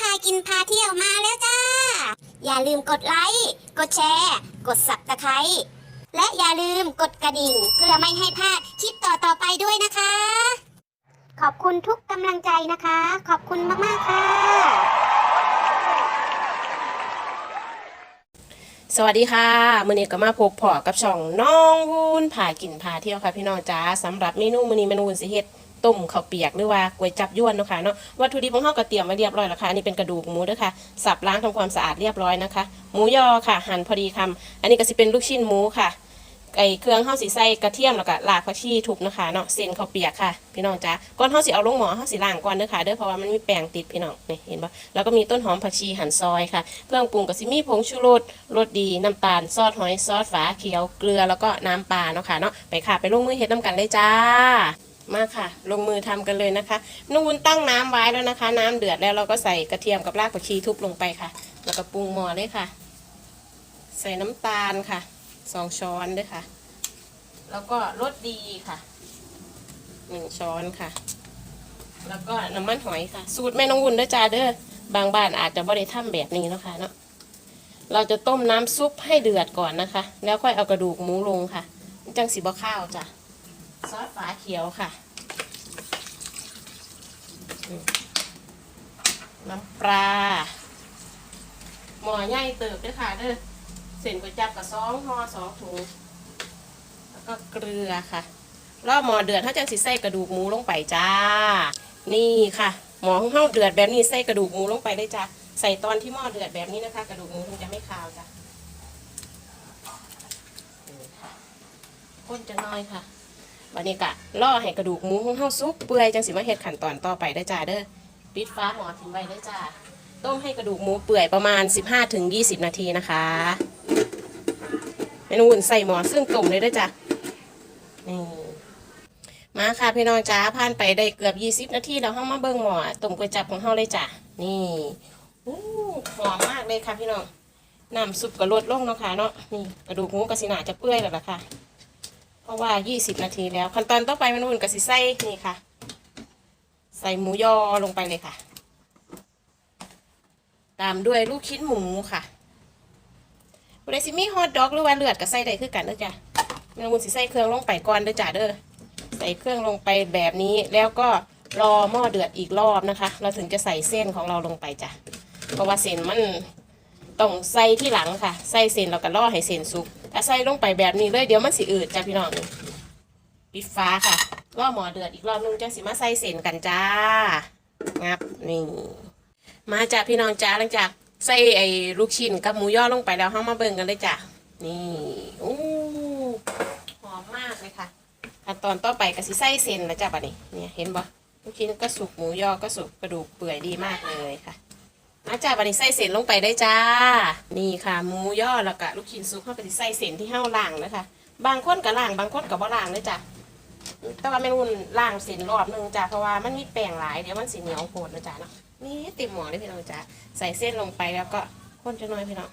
พากินพาเที่ยวมาแล้วจ้า อย่าลืมกดไลค์กดแชร์ กดสับตะไคร้และอย่าลืมกดกระดิ่งเพื่อไม่ให้พลาดคลิปต่อๆไปด้วยนะคะ ขอบคุณทุกกำลังใจนะคะ ขอบคุณมาก ๆ ค่ะ สวัสดีค่ะ มือนี้ก็มาพบพอกับช่องน้องวุ้นพากินพาเที่ยวค่ะพี่น้องจ้าสำหรับเมนูมือนี้เมนูวุ้นสิเฮ็ด ต้มข้าวเปียกหรือว่าก๋วยจับยวนเนาะค่ะเนาะวัตถุดิบของเฮาก็เตรียมไว้เรียบร้อยแล้วค่ะอันนี้เป็นกระดูกหมูเด้อค่ะสับล้างทำความสะอาดเรียบร้อยนะคะ หมูยอค่ะ หั่นพอดีคำอันนี้ก็สิเป็นลูกชิ้นหมูค่ะไอเครื่องเฮาสิใส่กระเทียมแล้วก็รากผักชีทุบนะคะเนาะเส้นข้าวเปียกค่ะ พี่น้องจ้าก่อนเฮาสิเอาลงหม้อเฮาสิล้างก่อนเด้อค่ะเด้อเพราะว่ามันมีแป้งติดพี่น้องนี่เห็นปะแล้วก็มีต้นหอมผักชีหั่นซอยค่ะ เครื่องปรุงก็สิมีผงชูรสรสดีน้ำตาลซอสหอยซอสฝาเขียวเกลือแล้วก็น้ำปลาเนาะค่ะเนาะไปค่ะไปลงมือเฮ็ดน้ำกันเลยจ้า มาค่ะ ลงมือทำกันเลยนะคะนูนตั้งน้ำไว้แล้วนะคะ น้ำเดือดแล้วเราก็ใส่กระเทียมกับรากผักชีทุบลงไปค่ะ แล้วก็ปรุงหม้อเลยค่ะ ใส่น้ำตาลค่ะสองช้อนด้วยค่ะ แล้วก็รสดีค่ะหนึ่งช้อนค่ะ แล้วก็น้ำมันหอยค่ะ สูตรแม่น้องวุ่นเด้อจ้าเด้อบางบ้านอาจจะไม่ได้ทำแบบนี้นะคะเนาะเราจะต้มน้ำซุปให้เดือดก่อนนะคะ แล้วค่อยเอากระดูกหมูลงค่ะจังสีบะข้าวจ้ะซอสฝาเขียวค่ะ น้ำปลาหม้อใหญ่เติบด้วยค่ะเด้อเส้นก๋วยจับกับซองห่อสองถุง แล้วก็เกลือค่ะ รอบหม้อเดือดถ้าจังสิใส่กระดูกหมูลงไปจ้า นี่ค่ะ หม้อของเฮาเดือดแบบนี้ใส่กระดูกหมูลงไปได้จ้ะใส่ตอนที่หม้อเดือดแบบนี้นะคะ กระดูกหมูถึงจะไม่คาวจ้ะนี่ค่ะข้นจะน้อยค่ะ วันนี้กะล่อให้กระดูกหมูของเฮาสุกเปื่อยจังสิมาเฮ็ดขั้นตอนต่อไปได้จ้าเด้อปิดฟ้าหมอทิ้งไว้ได้จ้าต้มให้กระดูกหมูเปื่อยประมาณ 15-20 นาทีนะคะเมนูอุ่นใส่หมอซึ่งต้มเลยได้จ้ะนี่มาค่ะพี่น้องจ้าผ่านไปได้เกือบ 20 นาทีแล้วเฮามาเบิ่งหมอต้มก๋วยจับของเฮาเลยจ้ะนี่อู้หอมมากเลยค่ะพี่น้องน้ำซุปก็ลดลงเนาะค่ะเนาะนี่กระดูกหมูกระสินาจะเปื่อยแล้วล่ะค่ะ ราะว่า 20 นาทีแล้ว ขั้นตอนต่อไปมันอุ่นกระสิใส่นี่ค่ะ ใส่หมูยอลงไปเลยค่ะ ตามด้วยลูกชิ้นหมูค่ะบริซิมีฮอทดอกหรือว่าเลือดก็ใส่ได้คือกันเด้อจ้ะแมงมุมสิใส่เครื่องลงไปก่อนเด้อจ้าเด้อ ใส่เครื่องลงไปแบบนี้แล้วก็รอหม้อเดือดอีกรอบนะคะ เราถึงจะใส่เส้นของเราลงไปจ้ะ เพราะว่าเส้นมันต้องใส่ที่หลังค่ะ ใส่เส้นเราก็รอให้เส้นสุก ถ้าใส่ลงไปแบบนี้เลยเดี๋ยวมันสิอืดจ้ะพี่น้องปิดฟ้าค่ะรอหม้อเดือดอีกรอบนึงจังสิมาใส่เส้นกันจ้างับนี่มาจ้ะพี่น้องจ้าหลังจากใส่ไอ้ลูกชิ้นกับหมูย่อลงไปแล้วเฮามาเบิ่งกันเลยจ้ะนี่อู้หอมมากเลยค่ะขั้นตอนต่อไปก็สิใส่เส้นแล้วจ้ะบัดนี้เนี่ยเห็นบ่ลูกชิ้นก็สุกหมูย่อก็สุกกระดูกเปื่อยดีมากเลยค่ะ มาจ้ะบัดนี้ใส่เส้นลงไปได้จ้า นี่ค่ะหมูยอแล้วก็ลูกชิ้นสุกเขาก็สิใส่เส้นที่เฮาล่างนะคะ บางคนก็ล่างบางคนก็บ่ล่างเลยจ้ะแต่ว่าแม่นุ่นล่างเส้นรอบนึงจ้ะเพราะว่ามันมีแป้งหลายเดี๋ยวมันสิเหนียวโผดนะจ้ะเนาะนี่เต็มหมอเลยพี่น้องจ้ะใส่เส้นลงไปแล้วก็คนจะน้อยพี่น้อง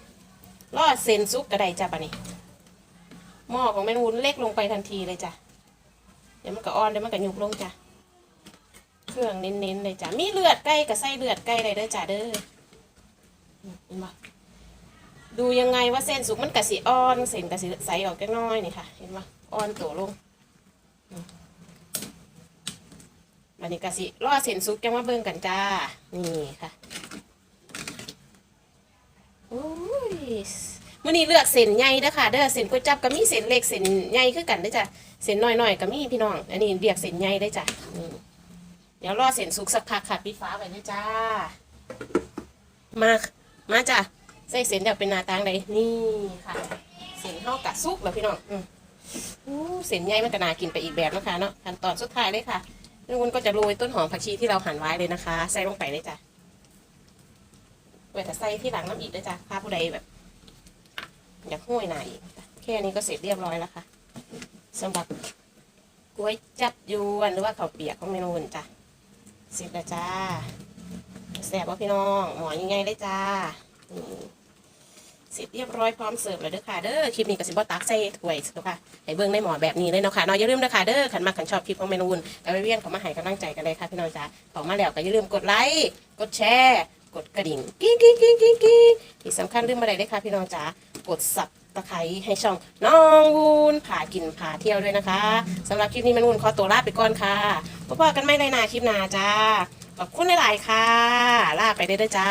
รอดเส้นสุปกก็ได้จ้ะบันี้หม้อของแม่นุ้นเล็กลงไปทันทีเลยจ้ะเดี๋ยวมันก็อ่อนเดี๋ยวมันก็หยุบลงจ้ะเครื่องเน้นๆเลยจ้ะมีเลือดไก่กับไส้เลือดไก่เลยเด้อจ้ะเด้อ เห็นปะดูยังไงว่าเส้นสุกมันกะสิอ่อนเส้นกะสิใสออกแค่น้อยนี่ค่ะ เห็นปะอ่อนตัวลงอันนี้กะสิรอเส้นสุกจังมาเบิ่งกันจ้า นี่ค่ะโอ้ยมื่อนี้เลือกเส้นใหญ่เด้อค่ะ เด้อเส้นก๋วยจับก็มีเส้นเล็กเส้นใหญ่คือกันเด้จ้ะเส้นน้อยๆก็มีพี่น้อง อันนี้เรียกเส้นใหญ่ได้จ้ะอืมเดี๋ยวรอเส้นสุกสักพักค่ะปิดฟ้าไว้เลยจ้า มา มาจ้ะใส่เส้นเดี๋ยวเป็นหนาตางใดนี่ค่ะ เส้นเท่ากับซุกแล้วพี่น้องอืมอู้เส้นใหญ่มันก็น่ากินไปอีกแบบนะคะเนาะขั้นตอนสุดท้ายเลยค่ะลุงวุ้นก็จะโรยต้นหอมผักชีที่เราหั่นไว้เลยนะคะ ใส่ลงไปเลยจ้ะไว้แต่ใส่ที่หลังน้ำอีกด้วยจ้ะถ้าผู้ใดแบบ อยากห้วยหน่อยแค่นี้ก็เสร็จเรียบร้อยแล้วค่ะสำหรับกล้วยจับยวนหรือว่าข้าวเปียกของเมนูอื่นจ้ะเสร็จแล้วจ้า แสบว่าพี่น้อง หมอยังไงได้จ้าเสร็จเรียบร้อยพร้อมเสิร์ฟแล้วเด้อค่ะเด้อคลิปนี้กับสิบอตักใส่ถ้วยสุดค่ะให้เบื้องได้หมอแบบนี้เลยเนาะค่ะน้อยอย่าลืมนะคะเด้อขันมาขันชอบคลิปของเมนูนกัปเวียนของมาหายกำลังใจกันเลยค่ะพี่น้องจ้าของมาแล้วก็อย่าลืมกดไลค์กดแชร์กดกระดิ่งกิ้งกิ้งกิ้งกิ้งกิ้งที่สำคัญลืมอะไรได้ค่ะพี่น้องจ้ากดสับตะไคร้ให้ช่องน้องวูนผ่ากินผ่าเที่ยวด้วยนะคะสำหรับคลิปนี้เมนูนขอตัวลาไปก่อนค่ะพบกันไม่ไรนาคลิปนาจ้า ขอบคุณหลายค่ะ ลาไปได้ด้วยจ้า